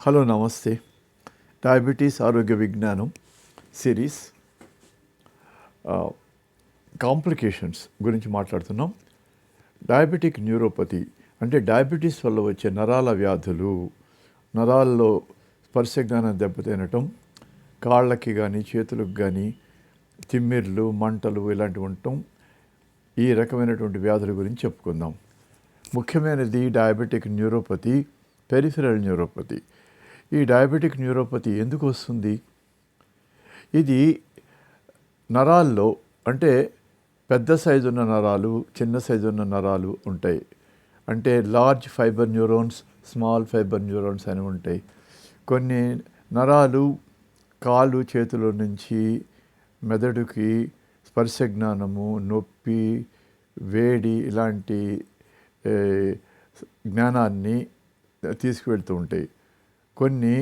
Hello నమస్తే. Diabetes ఆరోగ్య విజ్ఞానం సిరీస్. కాంప్లికేషన్స్ గురించి మాట్లాడుతున్నాం. డయాబెటిక్ న్యూరోపతి అంటే డయాబెటీస్ వల్ల వచ్చే నరాల వ్యాధులు నరాల్లో స్పర్శ జ్ఞానం దెబ్బతినటం కాళ్ళకి కానీ చేతులకు కానీ తిమ్మిర్లు మంటలు ఇలాంటివి ఉండటం ఈ రకమైనటువంటి వ్యాధుల గురించి చెప్పుకుందాం. ముఖ్యమైనది డయాబెటిక్ న్యూరోపతి పెరిఫెరల్ న్యూరోపతి. ఈ డయాబెటిక్ న్యూరోపతి ఎందుకు వస్తుంది? ఇది నరాల్లో అంటే పెద్ద సైజు ఉన్న నరాలు చిన్న సైజు ఉన్న నరాలు ఉంటాయి. అంటే large fibre neurons small fibre neurons అని ఉంటాయి. కొన్ని నరాలు కాలు చేతుల నుంచి మెదడుకి స్పర్శ జ్ఞానము నొప్పి వేడి ఇలాంటి జ్ఞానాన్ని తీసుకువెళ్తూ ఉంటాయి. కొన్ని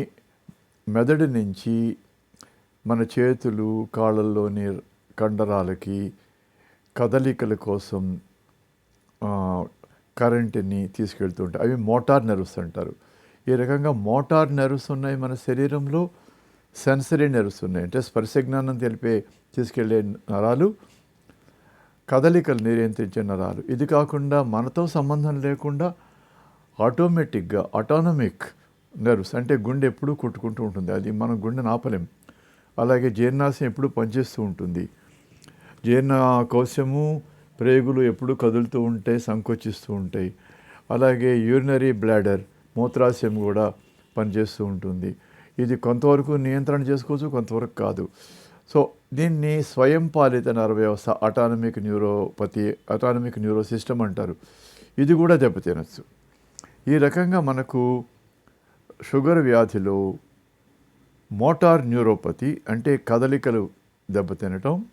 మెదడు నుంచి మన చేతులు కాళ్ళల్లోని కండరాలకి కదలికల కోసం ఆ, కరెంటుని తీసుకెళ్తుంటాయి అవి మోటార్ నెర్వ్స్ అంటారు. ఈ రకంగా మోటార్ నెర్వ్స్ ఉన్నాయి మన శరీరంలో సెన్సరీ నెర్వ్స్ ఉన్నాయి. అంటే స్పర్శ జ్ఞానం తెలిపే తీసుకెళ్ళే నరాలు కదలికలు నియంత్రించే నరాలు. ఇది కాకుండా మనతో సంబంధం లేకుండా ఆటోమేటిక్గా ఆటోనమిక్ నర్వ్స్ అంటే గుండె ఎప్పుడూ కొట్టుకుంటూ ఉంటుంది. అది మనం గుండెను ఆపలేం అలాగే జీర్ణాశయం ఎప్పుడూ పనిచేస్తూ ఉంటుంది. జీర్ణ కోశము ప్రేగులు ఎప్పుడూ కదులుతూ ఉంటాయి సంకోచిస్తూ ఉంటాయి. అలాగే యూరినరీ బ్లాడర్ మూత్రాశయం కూడా పనిచేస్తూ ఉంటుంది. ఇది కొంతవరకు నియంత్రణ చేసుకోవచ్చు కొంతవరకు కాదు. సో దీన్ని స్వయం పాలిత నర వ్యవస్థ autonomic neuropathy autonomic neuro system అంటారు. ఇది కూడా దెబ్బతినచ్చు. ఈ రకంగా మనకు షుగర్ వ్యాధిలో మోటార్ న్యూరోపతి అంటే కదలికలు దెబ్బతినటం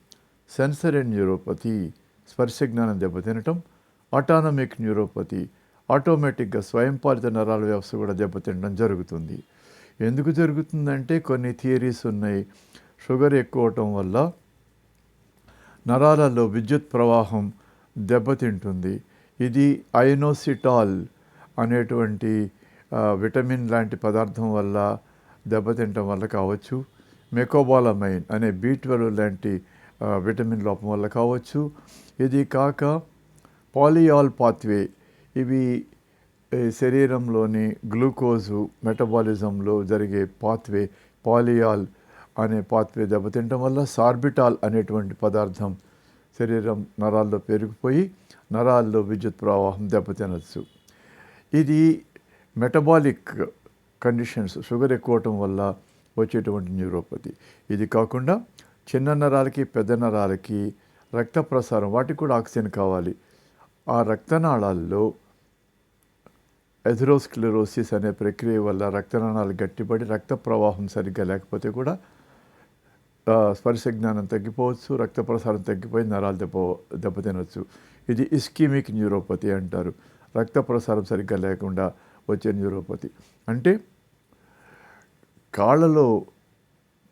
సెన్సరీ న్యూరోపతి స్పర్శ జ్ఞానం దెబ్బతినటం ఆటానమిక్ న్యూరోపతి ఆటోమేటిక్గా స్వయంపాలిత నరాల వ్యవస్థ కూడా దెబ్బతినడం జరుగుతుంది. ఎందుకు జరుగుతుందంటే కొన్ని థియరీస్ ఉన్నాయి. షుగర్ ఎక్కువ అవటం వల్ల నరాలలో విద్యుత్ ప్రవాహం దెబ్బతింటుంది. ఇది ఐనోసిటాల్ అనేటువంటి విటమిన్ లాంటి పదార్థం వల్ల దెబ్బతింటం వల్ల కావచ్చు మెకోబాలమైన్ అనే బీ ట్వెల్వ్ లాంటి విటమిన్ లోపం వల్ల కావచ్చు. ఇది కాక పాలియాల్ పాత్వే ఇవి శరీరంలోని గ్లూకోజు మెటబాలిజంలో జరిగే పాత్వే. పాలియాల్ అనే పాత్వే దెబ్బతింటం వల్ల సార్బిటాల్ అనేటువంటి పదార్థం శరీరం నరాల్లో పెరిగిపోయి నరాల్లో విద్యుత్ ప్రవాహం దెబ్బతినచ్చు. ఇది మెటబాలిక్ కండిషన్స్ షుగర్ ఎక్కువటం వల్ల వచ్చేటువంటి న్యూరోపతి ఇది కాకుండా చిన్న నరాలకి పెద్ద నరాలకి రక్త ప్రసారం వాటికి కూడా ఆక్సిజన్ కావాలి. ఆ రక్తనాళాల్లో ఎథరోస్క్లెరోసిస్ అనే ప్రక్రియ వల్ల రక్తనాళాలు గట్టిపడి రక్త ప్రవాహం సరిగ్గా లేకపోతే కూడా స్పర్శ జ్ఞానం తగ్గిపోవచ్చు రక్త ప్రసారం తగ్గిపోయి నరాలు దెబ్బ దెబ్బతినవచ్చు ఇది ఇస్కీమిక్ న్యూరోపతి అంటారు. రక్త ప్రసారం సరిగ్గా లేకుండా వచ్చే న్యూరోపతి. అంటే కాళ్ళలో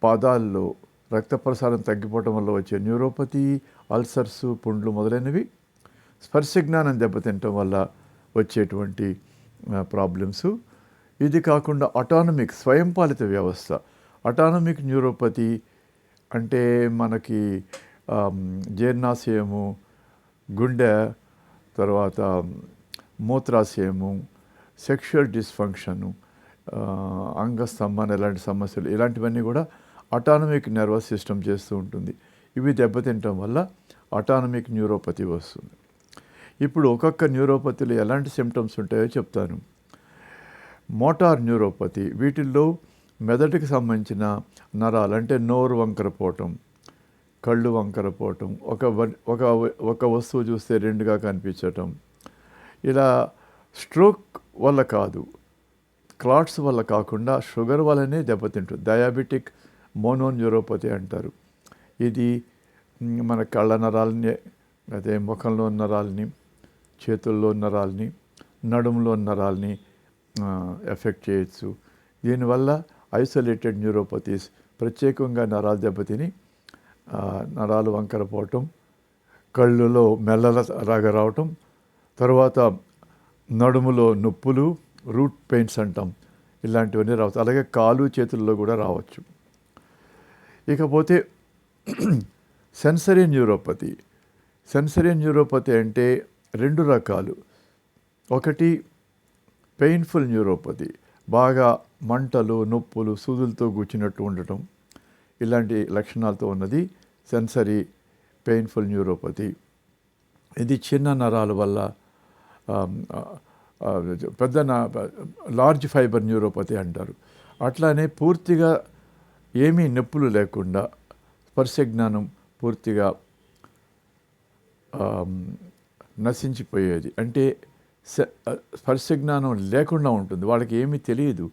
పాదాల్లో రక్త ప్రసారం తగ్గిపోవటం వల్ల వచ్చే న్యూరోపతి అల్సర్స్ పుండ్లు మొదలైనవి స్పర్శ జ్ఞానం దెబ్బతింటం వల్ల వచ్చేటువంటి ప్రాబ్లమ్స్. ఇది కాకుండా అటానమిక్ స్వయంపాలిత వ్యవస్థ. అటానమిక్ న్యూరోపతి అంటే మనకి జీర్ణాశయము గుండె తర్వాత మూత్రాశయము సెక్షువల్ డిస్ఫంక్షను అంగస్తంభన ఇలాంటి సమస్యలు ఇలాంటివన్నీ కూడా అటానమిక్ నర్వస్ సిస్టమ్ చేస్తూ ఉంటుంది. ఇవి దెబ్బతింటం వల్ల అటానమిక్ న్యూరోపతి వస్తుంది. ఇప్పుడు ఒక్కొక్క న్యూరోపతిలో ఎలాంటి సిమ్టమ్స్ ఉంటాయో చెప్తాను. మోటార్ న్యూరోపతి వీటిల్లో మెదడుకి సంబంధించిన నరాలు అంటే నోరు వంకర పోవటం కళ్ళు వంకర పోవటం ఒక ఒక ఒక వస్తువు చూస్తే రెండుగా కనిపించటం ఇలా స్ట్రోక్ వల్ల కాదు క్లాట్స్ వల్ల కాకుండా షుగర్ వల్లనే దెబ్బతింటుంది. డయాబెటిక్ మోనోన్యూరోపతి అంటారు. ఇది మన కళ్ళ నరాలని అదే ముఖంలో ఉన్న నరాలని చేతుల్లో ఉన్న నరాలని నడుములో ఉన్న నరాలని ఎఫెక్ట్ చేయొచ్చు. దీనివల్ల ఐసోలేటెడ్ న్యూరోపతీస్ ప్రత్యేకంగా నరాలు దెబ్బతిని నరాలు వంకరపోవటం కళ్ళులో మెల్లల రాగ రావటం తర్వాత నడుములో నొప్పులు రూట్ పెయిన్స్ అంటాం. ఇలాంటివన్నీ రావచ్చు. అలాగే కాలు చేతుల్లో కూడా రావచ్చు. ఇకపోతే సెన్సరీ న్యూరోపతి. సెన్సరీ న్యూరోపతి అంటే రెండు రకాలు. ఒకటి పెయిన్ఫుల్ న్యూరోపతి. బాగా మంటలు నొప్పులు సూదులతో కూర్చున్నట్టు ఉండటం. ఇలాంటి లక్షణాలతో ఉన్నది సెన్సరీ పెయిన్ఫుల్ న్యూరోపతి. ఇది చిన్న నరాల వల్ల పెద్ద లార్జ్ ఫైబర్ న్యూరోపతి అంటారు. అట్లానే పూర్తిగా ఏమీ నొప్పులు లేకుండా స్పర్శ జ్ఞానం పూర్తిగా నశించిపోయేది. అంటే స- స్పర్శ జ్ఞానం లేకుండా ఉంటుంది. వాళ్ళకి ఏమీ తెలియదు.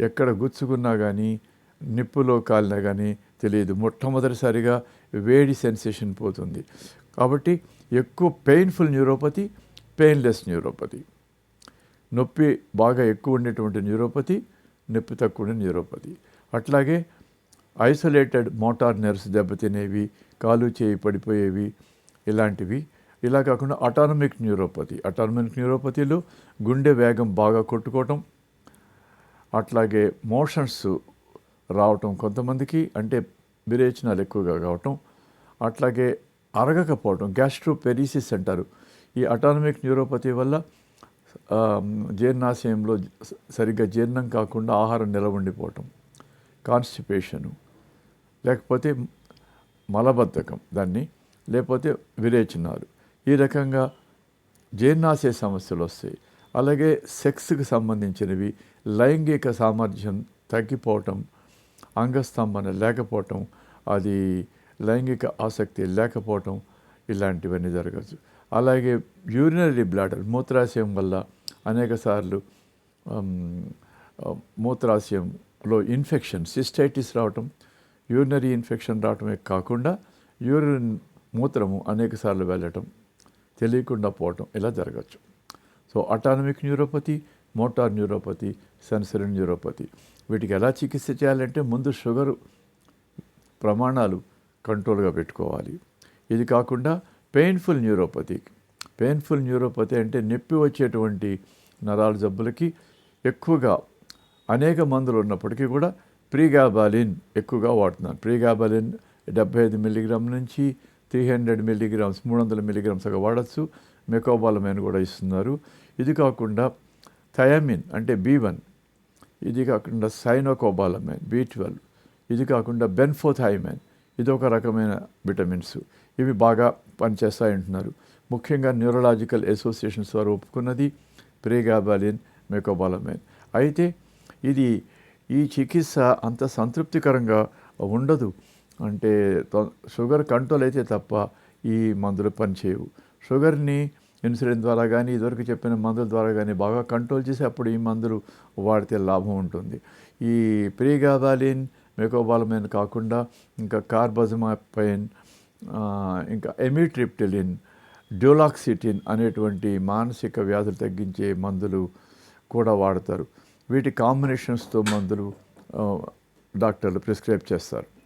ఎక్కడ గుచ్చుకున్నా కానీ నిప్పులో కాలినా కానీ తెలియదు. మొట్టమొదటిసారిగా వేడి సెన్సేషన్ పోతుంది. కాబట్టి ఎక్కువ పెయిన్ఫుల్ న్యూరోపతి పెయిన్లెస్ న్యూరోపతి. నొప్పి బాగా ఎక్కువ ఉండేటువంటి న్యూరోపతి నొప్పి తక్కువ ఉండే న్యూరోపతి. అట్లాగే ఐసోలేటెడ్ మోటార్ నెర్స్ దెబ్బతినేవి కాలు చేయి పడిపోయేవి ఇలాంటివి. ఇలా కాకుండా అటానమిక్ న్యూరోపతి. అటానమిక్ న్యూరోపతిలో గుండె వేగం బాగా కొట్టుకోవటం అట్లాగే మోషన్స్ రావటం కొంతమందికి అంటే విరేచనాలు ఎక్కువగా కావటం అట్లాగే అరగకపోవటం గ్యాస్ట్రోపెరీసిస్ అంటారు. ఈ అటానమిక్ న్యూరోపతి వల్ల జీర్ణాశయంలో సరిగ్గా జీర్ణం కాకుండా ఆహారం నిలవండిపోవటం కాన్స్టిపేషను లేకపోతే మలబద్ధకం దాన్ని లేకపోతే విరేచనాలు. ఈ రకంగా జీర్ణాశయ సమస్యలు వస్తాయి. అలాగే సెక్స్కి సంబంధించినవి లైంగిక సామర్థ్యం తగ్గిపోవటం అంగస్తంభన లేకపోవటం అది లైంగిక ఆసక్తి లేకపోవటం ఇలాంటివన్నీ జరగచ్చు అలాగే యూరినరీ బ్లాడర్ మూత్రాశయం వల్ల అనేక సార్లు మూత్రాశయంలో ఇన్ఫెక్షన్ సిస్టైటిస్ రావటం యూరినరీ ఇన్ఫెక్షన్ రావటమే కాకుండా యూరిన్ మూత్రము అనేకసార్లు వెళ్ళటం తెలియకుండా పోవటం ఇలా జరగచ్చు. So autonomic neuropathy motor neuropathy sensory neuropathy వీటికి ఎలా చికిత్స చేయాలంటే ముందు షుగరు ప్రమాణాలు కంట్రోల్గా పెట్టుకోవాలి. ఇది కాకుండా పెయిన్ఫుల్ న్యూరోపతి. పెయిన్ఫుల్ న్యూరోపతి అంటే నొప్పి వచ్చేటువంటి నరాల జబ్బులకి ఎక్కువగా అనేక మందులు ఉన్నప్పటికీ కూడా ప్రీగాబాలిన్ ఎక్కువగా వాడుతున్నాను. ప్రీగాబాలిన్ డెబ్బై ఐదు మిల్లీగ్రామ్ నుంచి త్రీ హండ్రెడ్ మిల్లీగ్రామ్స్ మూడు వందల మిల్లీగ్రామ్స్గా వాడచ్చు. మెకోబాలమైన్ కూడా ఇస్తున్నారు. ఇది కాకుండా థయామిన్ అంటే బి వన్. ఇది కాకుండా సైనోకోబాలమైన్ బి ట్వెల్వ్. ఇది కాకుండా బెన్ఫోథైమైన్. ఇది ఒక రకమైన విటమిన్స్. ఇవి బాగా పనిచేస్తాయంటున్నారు ముఖ్యంగా న్యూరలాజికల్ అసోసియేషన్స్ వారు ఒప్పుకున్నది ప్రేగాబాలిన్ మెకోబాలమైన్. అయితే ఇది ఈ చికిత్స అంత సంతృప్తికరంగా ఉండదు. అంటే తొ- షుగర్ కంట్రోల్ అయితే తప్ప ఈ మందులు పనిచేయవు. షుగర్ని ఇన్సులిన్ ద్వారా కానీ ఇదివరకు చెప్పిన మందుల ద్వారా కానీ బాగా కంట్రోల్ చేసి అప్పుడు ఈ మందులు వాడితే లాభం ఉంటుంది. ఈ ప్రీగాబాలిన్ మెకోబాలమైన్ కాకుండా ఇంకా కార్బజమాపైన్ ఇంకా ఎమిట్రిప్టిలిన్ డ్యూలాక్సిటిన్ అనేటువంటి మానసిక వ్యాధులు తగ్గించే మందులు కూడా వాడతారు. వీటి కాంబినేషన్స్తో మందులు డాక్టర్లు ప్రిస్క్రైబ్ చేస్తారు.